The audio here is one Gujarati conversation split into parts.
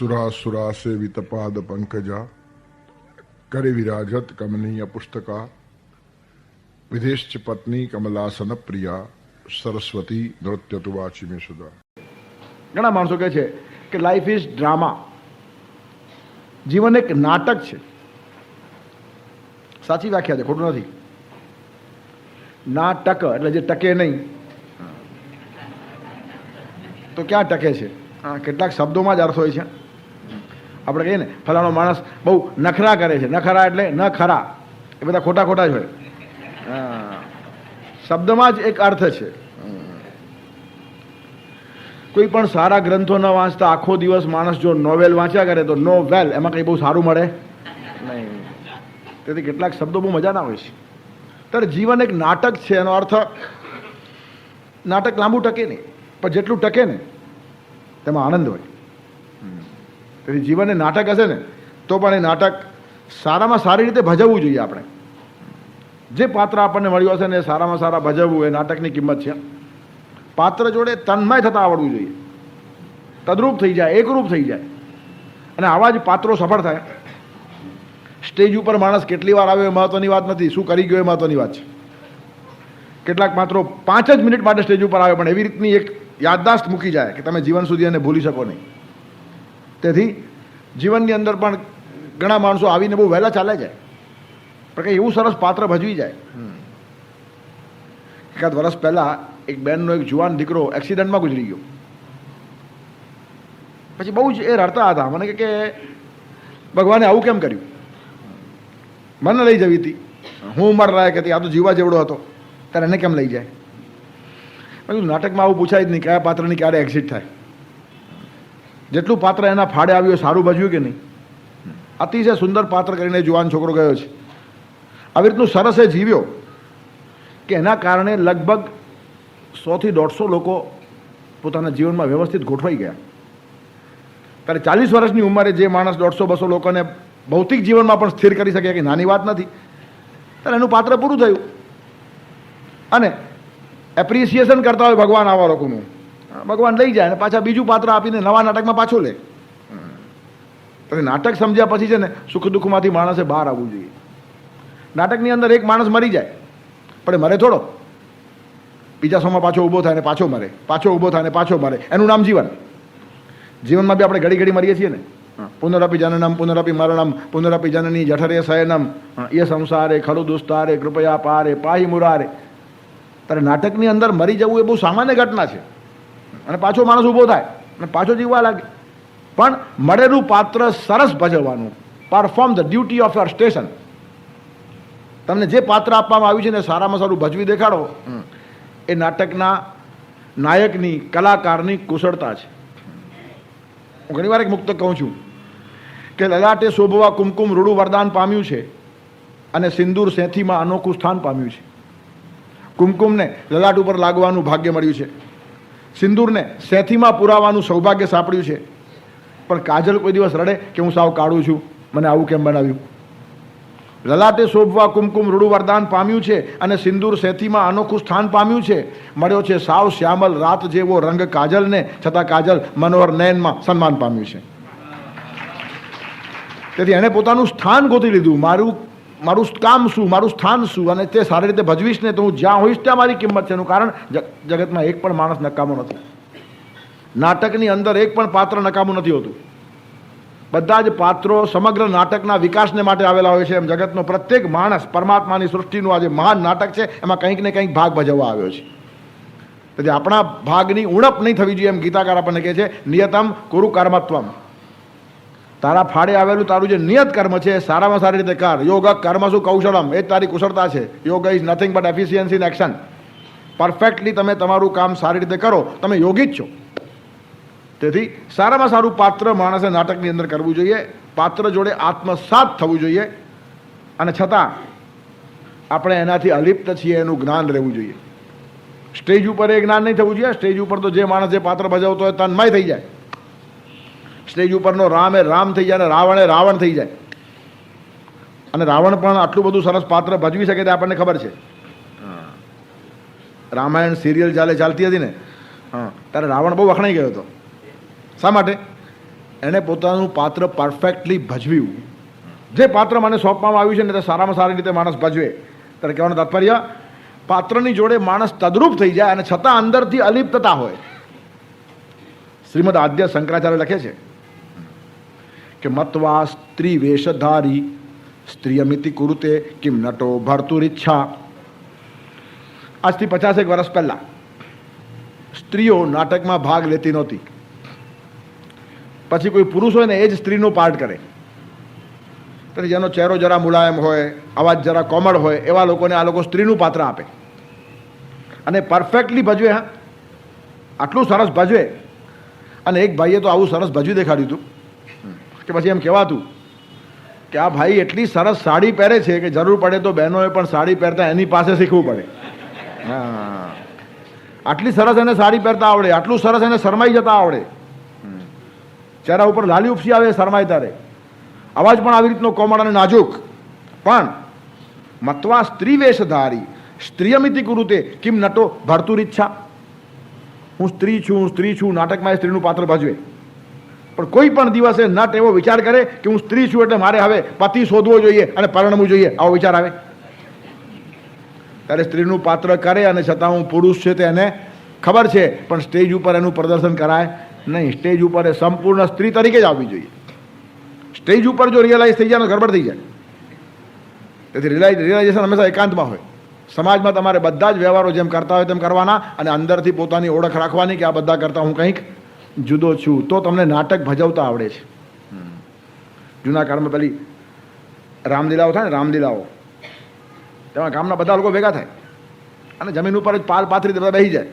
સુરાસુરા સેવિત પાદ પંકજા કરે વિરાજત કમનીય પુસ્તકા વિદેશ પત્ની કમલાસન પ્રિયા સરસ્વતી નૃત્ય તુ વાચી સુધા ઘણા માણસો કહે છે કે લાઈફ ઇઝ ડ્રામા જીવન એક નાટક છે. સાચી વ્યાખ્યા છે, ખોટું નથી. નાટક એટલે જે ટકે નહીં. તો ક્યાં ટકે છે? કેટલાક શબ્દોમાં જ અર્થ હોય છે. આપણે કહીએ ને, ફલાણો માણસ બહુ નખરા કરે છે. નખરા એટલે ન ખરા એ બધા ખોટા ખોટા જ હોય. શબ્દમાં જ એક અર્થ છે. કોઈ પણ સારા ગ્રંથો ન વાંચતા આખો દિવસ માણસ જો નોવેલ વાંચ્યા કરે તો નોવેલ, એમાં કંઈ બહુ સારું મળે? નહીં. તેથી કેટલાક શબ્દો બહુ મજાના હોય છે. ત્યારે જીવન એક નાટક છે, એનો અર્થ નાટક લાંબુ ટકે નહીં. પણ જેટલું ટકે ને, તેમાં આનંદ હોય. તેથી જીવન એ નાટક હશે ને, તો પણ એ નાટક સારામાં સારી રીતે ભજવવું જોઈએ આપણે. જે પાત્ર આપણને મળ્યું હશે ને એ સારામાં સારા ભજવવું એ નાટકની કિંમત છે. પાત્ર જોડે તન્મય થતાં આવડવું જોઈએ. તદ્રુપ થઈ જાય, એકરૂપ થઈ જાય. અને આવા જ પાત્રો સફળ થાય. સ્ટેજ ઉપર માણસ કેટલી વાર આવ્યો એ મહત્વની વાત નથી, શું કરી ગયો એ મહત્વની વાત છે. કેટલાક પાત્રો પાંચ જ મિનિટ માટે સ્ટેજ ઉપર આવે, પણ એવી રીતની એક યાદદાસ્ત મૂકી જાય કે તમે જીવન સુધી એને ભૂલી શકો નહીં. તેથી જીવનની અંદર પણ ઘણા માણસો આવીને બહુ વહેલા ચાલે જાય પણ કંઈ એવું સરસ પાત્ર ભજવી જાય. એકાદ વર્ષ પહેલાં એક બેનનો એક જુવાન દીકરો એક્સિડન્ટમાં ગુજરી ગયો. પછી બહુ જ એ રડતા હતા. મને કે ભગવાને આવું કેમ કર્યું? મને લઈ જવી હતી. હું ઉંમર લાયક હતી. આ તો જીવા જેવડો હતો. ત્યારે એને કેમ લઈ જાય? બધું નાટકમાં આવું પૂછાય જ નહીં. કયા પાત્રની ક્યારે એક્ઝિટ થાય? જેટલું પાત્ર એના ફાળે આવ્યું સારું ભજ્યું કે નહીં? અતિશય સુંદર પાત્ર કરીને જુવાન છોકરો ગયો છે. આવી રીતનું સરસ એ જીવ્યો કે એના કારણે લગભગ સોથી દોઢસો લોકો પોતાના જીવનમાં વ્યવસ્થિત ગોઠવાઈ ગયા. ત્યારે ચાલીસ વર્ષની ઉંમરે જે માણસ દોઢસો બસો લોકોને ભૌતિક જીવનમાં પણ સ્થિર કરી શકે કે નાની વાત નથી, ત્યારે એનું પાત્ર પૂરું થયું. અને એપ્રિસિએશન કરતા હોય ભગવાન આવા લોકોનું. ભગવાન લઈ જાય અને પાછા બીજું પાત્ર આપીને નવા નાટકમાં પાછું લે. અને નાટક સમજ્યા પછી છે ને સુખ દુઃખમાંથી માણસે બહાર આવવું જોઈએ. નાટકની અંદર એક માણસ મરી જાય. પણ એ મરે થોડો. બીજા સોમાં પાછો ઊભો થાય ને પાછો મરે. પાછો ઊભો થાય ને પાછો મરે. એનું નામ જીવન. જીવનમાં બી આપણે ઘડી ઘડી મરીએ છીએ ને. પુનરપી જનનમ પુનરપી મરણમ પુનરપી જનની જઠરે શયનમ. એ સંસારે ખરું દુસ્તારે કૃપયા પારે પાહી મુરારે. ત્યારે નાટકની અંદર મરી જવું એ બહુ સામાન્ય ઘટના છે. અને પાછો માણસ ઊભો થાય અને પાછો જીવવા લાગે. પણ મળેલું પાત્ર સરસ ભજવવાનું. Perform the duty of your station તમને જે પાત્ર આપવામાં આવ્યું છે ને સારામાં સારું ભજવી દેખાડો. એ નાટકના નાયકની, કલાકારની કુશળતા છે. હું ઘણી વાર એક મુક્ત કહું છું કે લલાટે શોભવા કુમકુમ રૂડું વરદાન પામ્યું છે અને સિંદૂર સેથીમાં અનોખું સ્થાન પામ્યું છે. કુમકુમને લલાટ ઉપર લાગવાનું ભાગ્ય મળ્યું છે. સિંદૂરને સેથીમાં પુરાવાનું સૌભાગ્ય સાંપડ્યું છે. પણ કાજલ કોઈ દિવસ રડે કે હું સાવ કાઢું છું, મને આવું કેમ બનાવ્યું? લલાટે શોભવા કુમકુમ રૂડું વરદાન પામ્યું છે અને સિંદૂર સેથીમાં અનોખું સ્થાન પામ્યું છે. મળ્યો છે સાવ શ્યામલ રાત જેવો રંગ કાજલને, છતાં કાજલ મનોહર નયનમાં સન્માન પામ્યું છે. તેથી એણે પોતાનું સ્થાન ગોતી લીધું. મારું મારું કામ શું, મારું સ્થાન શું? અને તે સારી રીતે ભજવીશ ને તો હું જ્યાં હોઈશ ત્યાં મારી કિંમત છે. એનું કારણ જગતમાં એક પણ માણસ નકામો નથી. નાટકની અંદર એક પણ પાત્ર નકામું નથી હોતું. બધા જ પાત્રો સમગ્ર નાટકના વિકાસને માટે આવેલા હોય છે. એમ જગતનો પ્રત્યેક માણસ પરમાત્માની સૃષ્ટિનું આ જે મહાન નાટક છે. એમાં કંઈક ને કંઈક ભાગ ભજવવા આવ્યો છે. તેથી આપણા ભાગની ઉણપ નહીં થવી જોઈએ એમ ગીતાકાર આપણને કહે છે. નિયતમ કુરુ કર્મત્વમ તારા ફાળે આવેલું તારું જે નિયત કર્મ છે સારામાં સારી રીતે કર. યોગ કર્મ શું કૌશલમ? એ જ તારી કુશળતા છે. Yoga is nothing but efficiency in action perfectly તમે તમારું કામ સારી રીતે કરો. તમે યોગી જ છો. તેથી સારામાં સારું પાત્ર માણસે નાટકની અંદર કરવું જોઈએ. પાત્ર જોડે આત્મસાત થવું જોઈએ. અને છતાં આપણે એનાથી અલિપ્ત છીએ એનું જ્ઞાન રહેવું જોઈએ. સ્ટેજ ઉપર એ જ્ઞાન નહીં થવું જોઈએ. સ્ટેજ ઉપર તો જે માણસ જે પાત્ર ભજવતો હોય તન્મય થઈ જાય. સ્ટેજ ઉપરનો રામ એ રામ થઈ જાય અને રાવણ એ રાવણ થઈ જાય. અને રાવણ પણ આટલું બધું સરસ પાત્ર ભજવી શકે તે આપણને ખબર છે. રામાયણ સિરિયલ ચાલે ચાલતી હતી ને? હા, ત્યારે રાવણ બહુ વખણાઈ ગયો હતો. શા માટે? એણે પોતાનું પાત્ર પરફેક્ટલી ભજવ્યું. જે પાત્ર મને સોંપવામાં આવ્યું છે ને તે સારામાં સારી રીતે માણસ ભજવે. ત્યારે કહેવાનું તાત્પર્ય, પાત્રની જોડે માણસ તદરૂપ થઈ જાય અને છતાં અંદરથી અલિપ્તતા હોય. શ્રીમદ આદ્ય શંકરાચાર્ય લખે છે કે મત્વા સ્ત્રી વેશધારી સ્ત્રીયમિતિ કુરુતે કિમ નટો ભરતુરિચ્છા આજથી પચાસેક વર્ષ પહેલાં સ્ત્રીઓ નાટકમાં ભાગ લેતી નહોતી પછી કોઈ પુરુષ હોય ને એ જ સ્ત્રીનો પાર્ટ કરે તો જેનો ચહેરો જરા મુલાયમ હોય અવાજ જરા કોમળ હોય એવા લોકોને આ લોકો સ્ત્રીનું પાત્ર આપે અને પરફેક્ટલી ભજવે હા આટલું સરસ ભજવે અને એક ભાઈએ તો આવું સરસ ભજવી દેખાડ્યું હતું કે પછી એમ કહેવાતું કે આ ભાઈ એટલી સરસ સાડી પહેરે છે કે જરૂર પડે તો બહેનોએ પણ સાડી પહેરતા એની પાસે શીખવું પડે. હા. આટલી સરસ એને સાડી પહેરતા આવડે, આટલું સરસ એને શરમાઈ જતા આવડે. ચહેરા ઉપર લાલી ઉપસી આવે શરમાય તારે. અવાજ પણ આવી રીતનો કોમળ અને નાજુક. પણ મત્વા સ્ત્રી વેશધારી સ્ત્રીયમિતિ કુરુતે કિમ નટો ભરતુરિચ્છા હું સ્ત્રી છું, હું સ્ત્રી છું, નાટકમાં સ્ત્રીનું પાત્ર ભજવે. પણ કોઈ પણ દિવસે નટ એવો વિચાર કરે કે હું સ્ત્રી છું એટલે મારે હવે પતિ શોધવો જોઈએ અને પરણવું જોઈએ. આવો વિચાર આવે. ત્યારે સ્ત્રીનું પાત્ર કરે અને છતાં હું પુરુષ છે તેને ખબર છે, પણ સ્ટેજ ઉપર એનું પ્રદર્શન કરાય નહીં. સ્ટેજ ઉપર એ સંપૂર્ણ સ્ત્રી તરીકે જ આવવી જોઈએ. સ્ટેજ ઉપર જો રિયલાઇઝ થઈ જાય ગરબડ થઈ જાય. તેથી રિલાઇઝ રિયલાઇઝેશન હંમેશા એકાંતમાં હોય. સમાજમાં તમારે બધા જ વ્યવહારો જેમ કરતા હોય તેમ કરવાના અને અંદરથી પોતાની ઓળખ રાખવાની કે આ બધા કરતાં હું કંઈક જુદો છું, તો તમને નાટક ભજવતા આવડે છે. જૂના કાળમાં પેલી રામલીલાઓ થાય ને, રામલીલાઓ. તેમાં ગામના બધા લોકો ભેગા થાય. અને જમીન ઉપર જ પાલ પાથરી બધા બેસી જાય.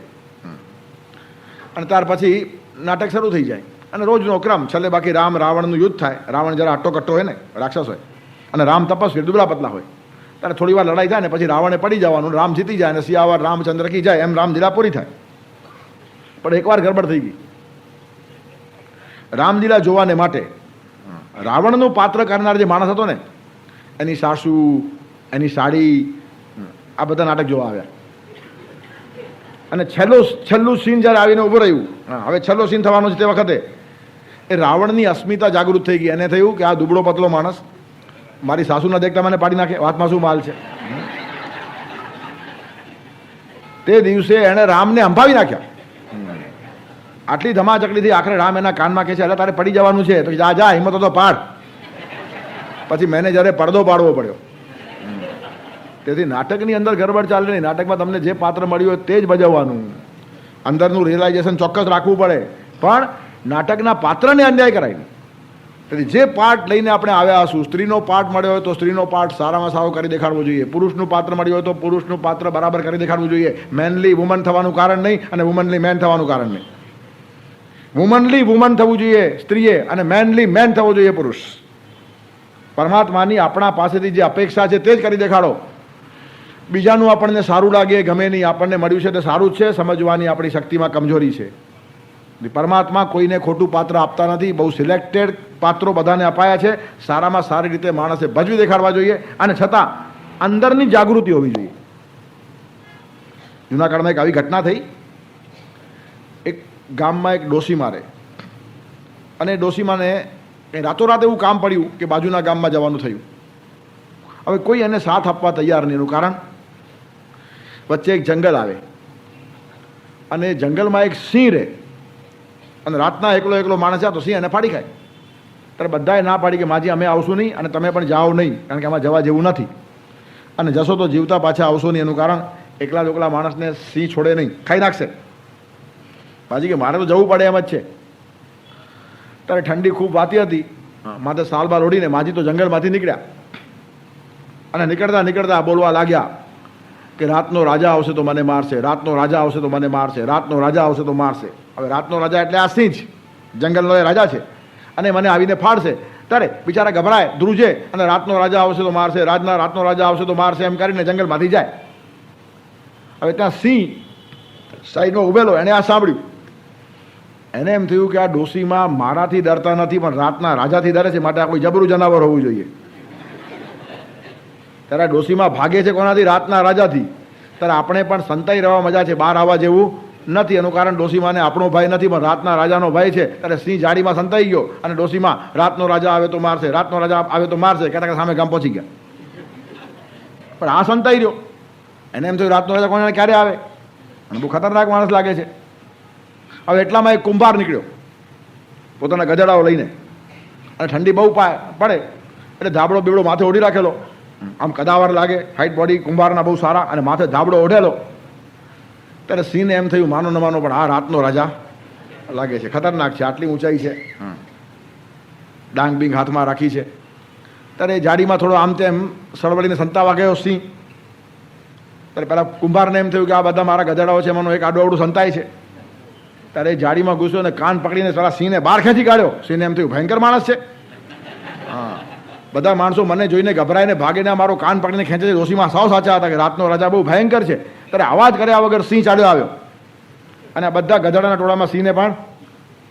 અને ત્યાર પછી નાટક શરૂ થઈ જાય. અને રોજનો ક્રમ, છેલ્લે બાકી રામ રાવણનું યુદ્ધ થાય. રાવણ જરા આટો કટ્ટો હોય ને, રાક્ષસ હોય. અને રામ તપસ્વી, દુબળા પતલા હોય. ત્યારે થોડી વાર લડાઈ થાય ને, પછી રાવણે પડી જવાનું, રામ જીતી જાય અને સિયાવર રામચંદ્ર કી જાય, એમ રામલીલા પૂરી થાય. પણ એકવાર ગડબડ થઈ ગઈ. રામલીલા જોવાને માટે રાવણનું પાત્ર કરનાર જે માણસ હતો ને, એની સાસુ, એની સાડી, આ બધા નાટક જોવા આવ્યા. અને છેલ્લો છેલ્લું સીન જ્યારે આવીને ઊભું રહ્યું હવે છેલ્લો સીન થવાનો છે તે વખતે, એ રાવણની અસ્મિતા જાગૃત થઈ ગઈ. એને થયું કે આ દુબળો પતલો માણસ મારી સાસુના દેખતા મને પાડી નાખે. વાતમાં શું માલ છે? તે દિવસે એણે રામને અંભાવી નાખ્યા. આટલી ધમાચકડીથી આખરે રામ એના કાનમાં કહે છે અરે તારે પડી જવાનું છે. તો જા જા, હિંમત તો પાડ. પછી મેનેજરે પડદો પાડવો પડ્યો. તેથી નાટકની અંદર ગરબડ ચાલે નહીં. નાટકમાં તમને જે પાત્ર મળ્યું હોય તે જ ભજવવાનું. અંદરનું રિયલાઇઝેશન ચોક્કસ રાખવું પડે. પણ નાટકના પાત્રને અન્યાય કરાય નહીં. તેથી જે પાર્ટ લઈને આપણે આવ્યા હશું, સ્ત્રીનો પાર્ટ મળ્યો હોય તો સ્ત્રીનો પાર્ટ સારામાં સારો કરી દેખાડવો જોઈએ. પુરુષનું પાત્ર મળ્યું હોય તો પુરુષનું પાત્ર બરાબર કરી દેખાડવું જોઈએ. મેનલી વુમન થવાનું કારણ નહીં અને વુમનલી મેન થવાનું કારણ નહીં. વુમનલી વુમન થવું જોઈએ, સ્ત્રીએ અને મેનલી મેન થવો જોઈએ પુરુષ. પરમાત્માની આપણા પાસેથી જે અપેક્ષા છે તે જ કરી દેખાડો. બીજાનું આપણને સારું લાગે, ગમે નહીં, આપણને મળ્યું છે તે સારું જ છે, સમજવાની આપણી શક્તિમાં કમજોરી છે. પરમાત્મા કોઈને ખોટું પાત્ર આપતા નથી, બહુ સિલેક્ટેડ પાત્રો બધાને અપાયા છે. સારામાં સારી રીતે માણસે ભજવી દેખાડવા જોઈએ અને છતાં અંદરની જાગૃતિ હોવી જોઈએ. જૂનાગઢમાં એક આવી ઘટના થઈ. ગામમાં એક ડોસી રહે અને ડોસીમાને રાતોરાત એવું કામ પડ્યું કે બાજુના ગામમાં જવાનું થયું. હવે કોઈ એને સાથ આપવા તૈયાર નહીં એનું કારણ? વચ્ચે એક જંગલ આવે. અને જંગલમાં એક સિંહ રહે. અને રાતના એકલો એકલો માણસ આ તો સિંહ એને ફાડી ખાય. ત્યારે બધાએ ના પાડી કે માજી, અમે આવશું નહીં અને તમે પણ જાઓ નહીં, કારણ કે આમાં જવા જેવું નથી. અને જશો તો જીવતા પાછા આવશો નહીં એનું કારણ, એકલા જ માણસને સિંહ છોડે નહીં. ખાઈ નાખશે. બાજી કે મારે તો જવું પડે એમ જ છે. ત્યારે ઠંડી ખૂબ વાતી હતી. માથે સાલ બાર ઓઢીને માજી તો જંગલમાંથી નીકળ્યા. અને નીકળતા નીકળતા બોલવા લાગ્યા કે રાતનો રાજા આવશે તો મને મારશે રાતનો રાજા આવશે તો મને મારશે રાતનો રાજા આવશે તો મારશે. હવે રાતનો રાજા એટલે આ સિંહ જ. જંગલનો એ રાજા છે. અને મને આવીને ફાડશે. ત્યારે બિચારા ગભરાય ધ્રુજે અને રાતનો રાજા આવશે તો મારશે રાજના રાતનો રાજા આવશે તો મારશે એમ કરીને જંગલમાંથી જાય. હવે ત્યાં સિંહ સાઈડમાં ઉભેલો એણે આ સાંભળ્યું. એને એમ થયું કે આ ડોસીમાં મારાથી ડરતા નથી, પણ રાતના રાજાથી ડરે છે, માટે આ કોઈ જબરું જનાવર હોવું જોઈએ. ત્યારે ડોસીમાં ભાગે છે કોનાથી? રાતના રાજાથી. ત્યારે આપણે પણ સંતાઈ રહેવા મજા છે, બહાર આવવા જેવું નથી. એનું કારણ ડોસીમાને આપણો ભાઈ નથી, પણ રાતના રાજાનો ભાઈ છે. ત્યારે સિંહ જાડીમાં સંતાઈ ગયો અને ડોસીમાં રાતનો રાજા આવે તો મારશે, રાતનો રાજા આવે તો મારશે, કહેતા સામે ગામ પહોંચી ગયા. પણ આ સંતાઈ રહ્યો. એને એમ થયું રાતનો રાજા કોને ક્યારે આવે? અને બહુ ખતરનાક માણસ લાગે છે. હવે એટલામાં એક કુંભાર નીકળ્યો. પોતાના ગધેડાઓ લઈને. અને ઠંડી બહુ પાય પડે. એટલે ધાબળો બીબડો માથે ઓઢી રાખેલો. આમ કદાવર લાગે. હાઈટ બોડી કુંભારના બહુ સારા અને માથે ધાબળો ઓઢેલો. ત્યારે સિંહને એમ થયું માનો ન માનો પણ આ રાતનો રાજા લાગે છે. ખતરનાક છે. આટલી ઊંચાઈ છે. ડાંગ બીંગ હાથમાં રાખી છે. ત્યારે એ જાડીમાં થોડો આમ તેમ સળવળીને સંતાવા ગયો સિંહ. ત્યારે પેલા કુંભારને એમ થયું કે આ બધા મારા ગધેડાઓ છે એમાંનો એક આડો આડું સંતાય છે. ત્યારે જાડીમાં ઘૂસ્યો અને કાન પકડીને સારા સિંહને બહાર ખેંચી કાઢ્યો. સિંહને એમ થયું, ભયંકર માણસ છે. હા. બધા માણસો મને જોઈને ગભરાઈને ભાગીને મારો કાન પકડીને ખેંચે ડોશીમાં સાવ સાચા હતા કે રાતનો રાજા બહુ ભયંકર છે. ત્યારે અવાજ કર્યા વગર સિંહ ચાલ્યો આવ્યો. અને આ બધા ગધડાના ટોળામાં સિંહને પણ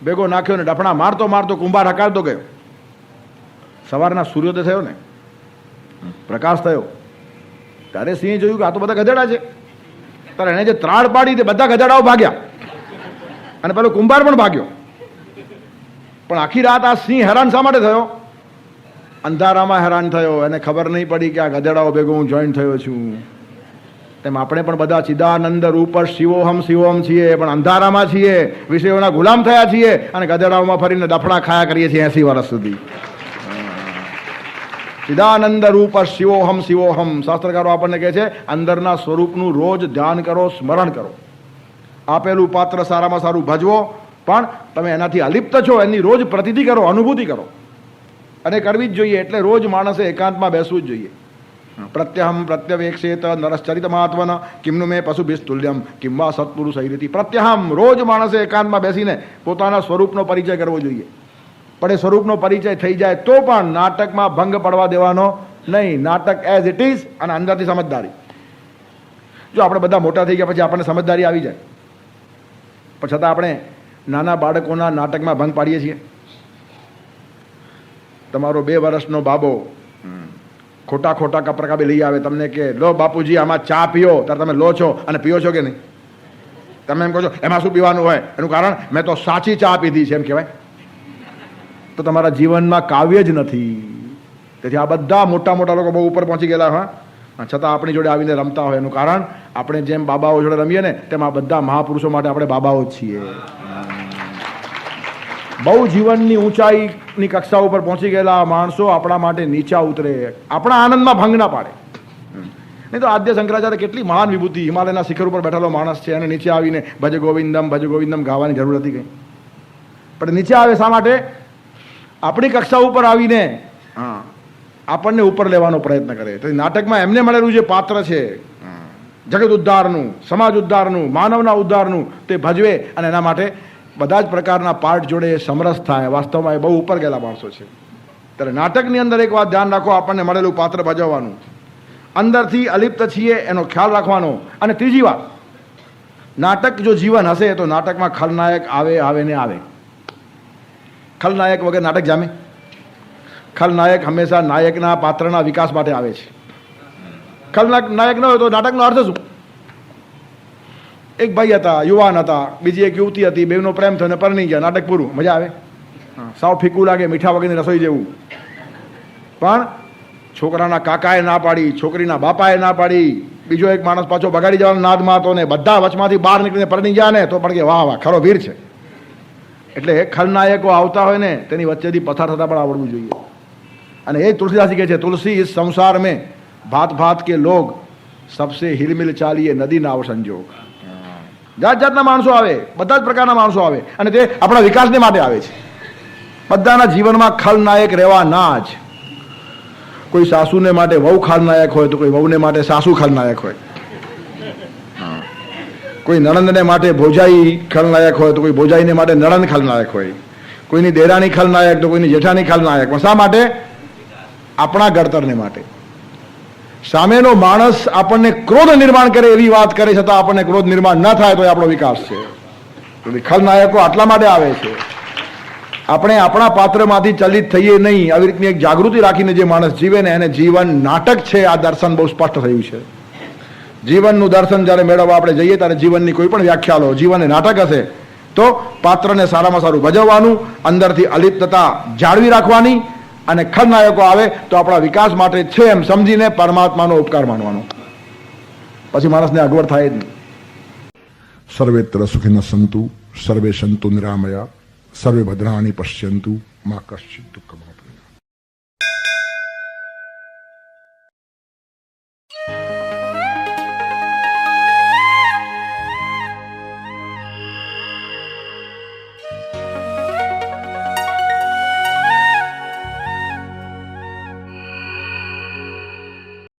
ભેગો નાખ્યો ને ડફણા મારતો મારતો કુંભાર હકારતો ગયો. સવારના સૂર્યોદય થયો ને. પ્રકાશ થયો. ત્યારે સિંહ જોયું કે આ તો બધા ગધેડા છે. ત્યારે એને જે ત્રાળ પાડી તે બધા ગધેડાઓ ભાગ્યા. અને પેલો કુંભાર પણ ભાગ્યો. પણ આખી રાત આ સિંહ હેરાન શા માટે થયો? અંધારામાં હેરાન થયો. એને ખબર નહીં પડી કે આ ગધેડાઓ ભેગો હું જોઈન થયો છું. તેમ આપણે પણ બધા ચિદાનંદ રૂપ શિવોહમ શિવોહમ છીએ, પણ અંધારામાં છીએ. વિષયોના ગુલામ થયા છીએ અને ગધેડાઓમાં ફરીને દફડા ખાયા કરીએ છીએ એસી વર્ષ સુધી. ચિદાનંદ રૂપ શિવોહમ શિવોહમ. શાસ્ત્રકારો આપણને કહે છે, અંદરના સ્વરૂપનું રોજ ધ્યાન કરો, સ્મરણ કરો. આપેલું પાત્ર સારામાં સારું ભજવો પણ તમે એનાથી અલિપ્ત છો એની રોજ પ્રતિતિ કરો અનુભૂતિ કરો. અને કરવી જ જોઈએ એટલે રોજ માણસે એકાંતમાં બેસવું જ જોઈએ. પ્રત્યહમ પ્રત્યવેક્ષેત નરશ્ચરિત મહાત્મન કિમનું મેં પશુભિસ્તુલ્યમ કિંવા સત્પુરુષ રીતિ પ્રત્યહમ રોજ માણસે એકાંતમાં બેસીને પોતાના સ્વરૂપનો પરિચય કરવો જોઈએ. પણ એ સ્વરૂપનો પરિચય થઈ જાય તો પણ નાટકમાં ભંગ પડવા દેવાનો નહીં. નાટક એઝ ઇટ ઇઝ અને અંદરથી સમજદારી. જો આપણે બધા મોટા થઈ ગયા પછી આપણને સમજદારી આવી જાય. પણ છતાં આપણે નાના બાળકોના નાટકમાં ભંગ પાડીએ છીએ. તમારો બે વર્ષનો બાબો ખોટા ખોટા કપરકાબી લઈ આવે. તમને કે, લો બાપુજી, આમાં ચા પીઓ. ત્યારે તમે લો છો અને પીઓ છો કે નહીં? તમે એમ કહો છો, એમાં શું પીવાનું હોય? એનું કારણ, મેં તો સાચી ચા પીધી છે, એમ કહેવાય. તો તમારા જીવનમાં કાવ્ય જ નથી. તેથી આ બધા મોટા મોટા લોકો બહુ ઉપર પહોંચી ગયેલા, હા. છતાં આપણી જોડે આવીને રમતા હોય એનું કારણ, આપણે જેમ બાબાઓ જોડે રમીએ ને, તેમ આ બધા મહાપુરુષો માટે આપણે બાબાઓ જ છીએ. બહુ જીવનની ઊંચાઈની કક્ષા ઉપર પહોંચી ગયેલા માણસો આપણા માટે નીચા ઉતરે, આપણા આનંદમાં ભંગ ના પાડે. નહીં તો આદ્ય શંકરાચાર્ય કેટલી મહાન વિભૂતિ, હિમાલયના શિખર ઉપર બેઠેલો માણસ છે અને નીચે આવીને ભજ ગોવિંદમ ભજ ગોવિંદમ ગાવાની જરૂર હતી કંઈ. પણ નીચે આવે શા માટે? આપણી કક્ષા ઉપર આવીને હા. આપણને ઉપર લેવાનો પ્રયત્ન કરે. તો નાટકમાં એમને મળેલું જે પાત્ર છે, જગત ઉદ્ધારનું, સમાજ ઉદ્ધારનું, માનવના ઉદ્ધારનું, તે ભજવે અને એના માટે બધા જ પ્રકારના પાર્ટ જોડે સમરસ થાય. વાસ્તવમાં એ બહુ ઉપર ગયેલા માણસો છે. ત્યારે નાટકની અંદર એક વાત ધ્યાન રાખો, આપણને મળેલું પાત્ર ભજવવાનું. અંદરથી અલિપ્ત છીએ, એનો ખ્યાલ રાખવાનો. અને ત્રીજી વાત, નાટક જો જીવન હશે, તો નાટકમાં ખલનાયક આવે આવે ને આવે. ખલનાયક વગર નાટક જામે. ખલનાયક હંમેશા નાયકના પાત્રના વિકાસ માટે આવે છે. ખલનાયક નાયક ન હોય તો નાટકનો અર્થ શું? એક ભાઈ હતા, યુવાન હતા, બીજી એક યુવતી હતી બેનો પ્રેમ થયો ને પરણી ગયા, નાટક પૂરું, મજા આવે. સાવ ફીકું લાગે, મીઠા વગરની રસોઈ જેવું. પણ છોકરાના કાકાએ ના પાડી, છોકરીના બાપાએ ના પાડી, બીજો એક માણસ પાછો બગાડી જવાનો નાદમાં હતો ને બધા વચમાંથી બહાર નીકળીને પરણી ગયા ને, તો પણ કે વાહ વાહ, ખરો વીર છે. એટલે ખલનાયકો આવતા હોય ને, તેની વચ્ચેથી પસાર થતા પણ આવડવું જોઈએ. અને એ તુલસીદાસજી કહે છે તુલસી ઇસ સંસાર में भात भात के लोग सबसे हिलमिल ચાલીએ નદી નાવ સંજોગ જાત જાતના માણસો આવે બધા જ પ્રકારના માણસો આવે અને તે આપણા વિકાસને માટે આવે છે બધાના જીવનમાં ખલનાયક રહેવા ના જ કોઈ સાસુને માટે વહુ ખલનાયક હોય તો કોઈ વહુને માટે સાસુ ખલનાયક હોય કોઈ નણંદને માટે ભોજાઈ ખલનાયક હોય તો કોઈ ભોજાઈને માટે નણંદ ખલનાયક હોય કોઈની દેરાણી ખલનાયક તો કોઈની જેઠાણી ખલનાયક પણ શા માટે આપણા ઘડતરને માટે. સામેનો માણસ આપણને ક્રોધ નિર્માણ કરે એવી વાત કરે છતાં આપણને ક્રોધ નિર્માણ ન થાય તો એ આપણો વિકાસ છે. ખલનાયકો આટલા માટે આવે છે. આપણે આપણા પાત્રમાંથી ચલિત થઈએ નહીં, આવી રીતની એક જાગૃતિ રાખીને જે માણસ જીવે ને એને જીવન નાટક છે, આ દર્શન બહુ સ્પષ્ટ થયું છે. જીવનનું દર્શન જ્યારે મેળવવા આપણે જઈએ ત્યારે જીવનની કોઈ પણ વ્યાખ્યા લો જીવન નાટક હશે, તો પાત્રને સારામાં સારું ભજવવાનું, અંદરથી અલિપ્તતા જાળવી રાખવાની અને ખલનાયકો આવે તો આપણા વિકાસ માટે છે એમ સમજીને પરમાત્માનો ઉપકાર માનવાનો. પછી માણસને અગવડ થાય જ નહીં. સર્વેત્ર સુખિન સંતુ, સર્વે સંતુ નિરામયા, સર્વે ભદ્રાણી પશ્યંતુ, માં કશ્ચિત દુઃખમ.